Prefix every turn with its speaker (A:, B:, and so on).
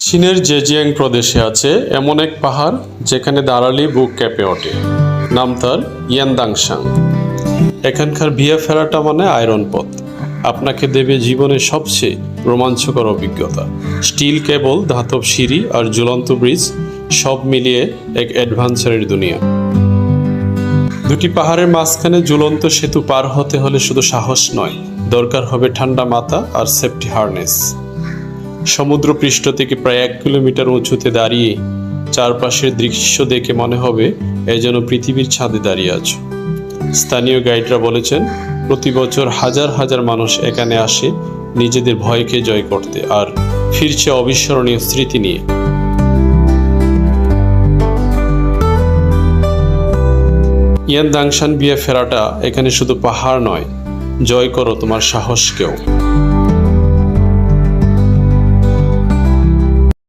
A: চীনের জেজিয়াং প্রদেশে আছে এমন এক পাহাড় যেখানে দাঁড়ালেই বুক কেঁপে ওঠে। নাম তার ইয়ানদাংশাং। এখানকার বিয়ে ফেরাটা মানে আয়রন পথ। আপনাকে দেবে জীবনের সবচেয়ে রোমাঞ্চকর অভিজ্ঞতা। স্টিল কেবল, ধাতব সিঁড়ি আর ঝুলন্ত ব্রিজ সব মিলিয়ে এক অ্যাডভেঞ্চারের দুনিয়া। দুটি পাহাড়ের মাঝখানে ঝুলন্ত সেতু পার হতে হলে শুধু সাহস নয়, দরকার হবে ঠান্ডা মাথা আর সেফটি হারনেস। সমুদ্র পৃষ্ঠ থেকে প্রায় এক কিলোমিটার উঁচুতে দাঁড়িয়ে চারপাশের দৃশ্য দেখে মনে হবে, এ যেন পৃথিবীর ছাদে দাঁড়িয়ে আছো। স্থানীয় গাইডরা বলেছেন, প্রতি বছর হাজার হাজার মানুষ এখানে আসে, নিজেদের ভয়কে জয় করতে, আর ফিরছে অবিস্মরণীয় স্মৃতি নিয়ে। ইয়ান দাংশান বিয়ে ফেরাটা এখানে শুধু পাহাড় নয়, জয় করো তোমার সাহসকেও।